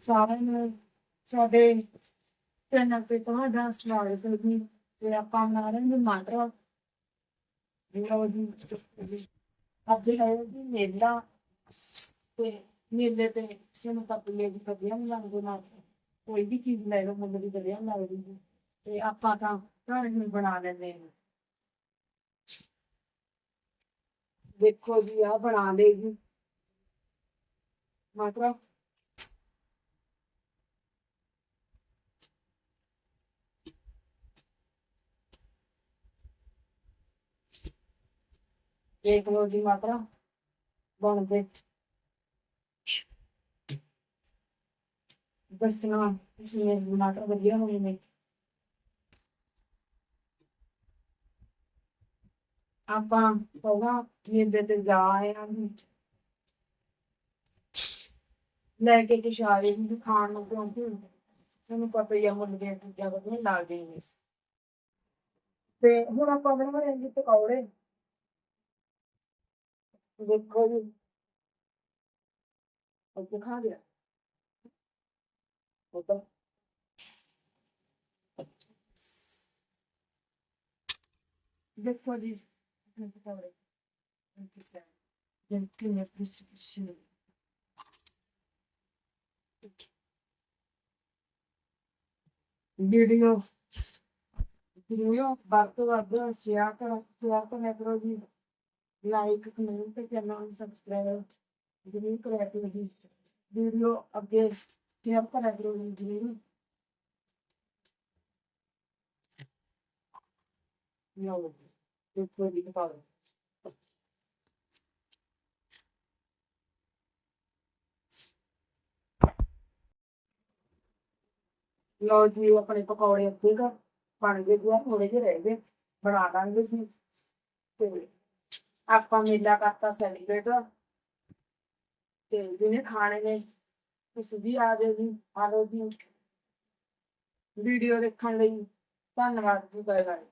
ਸਾਰਿਆਂ ਨੂੰ ਸਾਡੇ ਚੈਨਲ ਤੇ ਤੁਹਾਡਾ ਸਵਾਗਤ ਹੈ ਜੀ ਤੇ ਆਪਾਂ ਬਣਾ ਰਹੇ ਹਾਂ ਮਟਰ ਲਓ ਜੀ ਅੱਜ ਹੈ ਜੀ ਮੇਲਾ ਤੇ ਮੇਲੇ ਤੇ ਸਾਨੂੰ ਤਾਂ ਮੇਲੇ ਦੀ ਵਧੀਆ ਨਹੀਂ ਨਾ ਕੋਈ ਵੀ ਚੀਜ਼ ਲੈ ਲਓ, ਮੁੱਲ ਦੀ ਵਧੀਆ ਨੀ ਲੱਗਦੀ ਤੇ ਆਪਾਂ ਤਾਂ ਘਰ ਹੀ ਬਣਾ ਲੈਂਦੇ ਹਾਂ। ਦੇਖੋ ਜੀ ਆ ਬਣਾ ਲਈ ਜੀ। ਮਟਰ ਦੇਖ ਲਓ ਜੀ ਮਾਤਰਾ ਬਣਦੇ। ਦੱਸਣਾ ਇਸਨੇ ਟਮਾਟਰ ਵਧੀਆ ਹੋਏ ਨੇ। ਆਪਾਂ ਪਹਿਲਾਂ ਮੇਲੇ ਤੇ ਜਾ ਆਏ ਹਾਂ। ਲੈ ਕੇ ਤੇ ਸਾਰੇ ਨੂੰ ਖਾਣ ਨੂੰ ਕਿਉਂਕਿ ਤੁਹਾਨੂੰ ਪਤਾ ਹੀ ਆ ਮੁੱਲ ਦੀਆਂ ਚੀਜ਼ਾਂ ਵਧੀਆ ਲੱਗਦੀਆਂ ਨੇ। ਤੇ ਹੁਣ ਆਪਾਂ ਬਣਾਉਣੇ ਪਕੌੜੇ। ਦੇਖੋ ਜੀ ਉਹ ਖਾ ਲਿਆ ਉਹ ਤਾਂ ਦੇਖੋ ਜੀ ਆਪਣੇ ਪਕੌੜੇ ਜਿੰਨ ਕਿੰਨੇ ਫਰਿਸ਼ ਫਰਿਸ਼ ਨੇ ਲਾਈਕ ਕਮੈਂਟ ਤੇ ਚੈਨਲ ਸਬਸਕ੍ਰਾਈਬ ਜ਼ਰੂਰ ਕਰਿਆ ਕਰੋ ਜੀ ਵੀਡੀਓ ਅੱਗੇ ਸ਼ੇਅਰ ਕਰਿਆ ਕਰੋ ਜੀ ਜ਼ਰੂਰ ਲਓ ਜੀ ਦੇਖੋ ਜੀ ਪਾਓ ਲਓ ਜੀ ਆਪਣੇ ਪਕੌੜੇ ਅੱਗੇ ਕਰ ਬਣ ਗਏ ਜੀ ਥੋੜੇ ਜਿਹੇ ਰਹਿ ਗਏ ਬਣਾ ਦਾਂਗੇ ਜੀ ਤੇ ਆਪਾਂ ਮੇਲਾ ਕਰਤਾ ਸੈਲੀਬ੍ਰੇਟ ਤੇ ਜਿਹਨੇ ਖਾਣੇ ਨੇ, ਤੁਸੀਂ ਵੀ ਆ ਜਾਓ ਜੀ, ਆ ਜਾਓ ਜੀ। ਵੀਡੀਓ ਦੇਖਣ ਲਈ। ਧੰਨਵਾਦ ਜੀ ਬਾਏ ਬਾਏ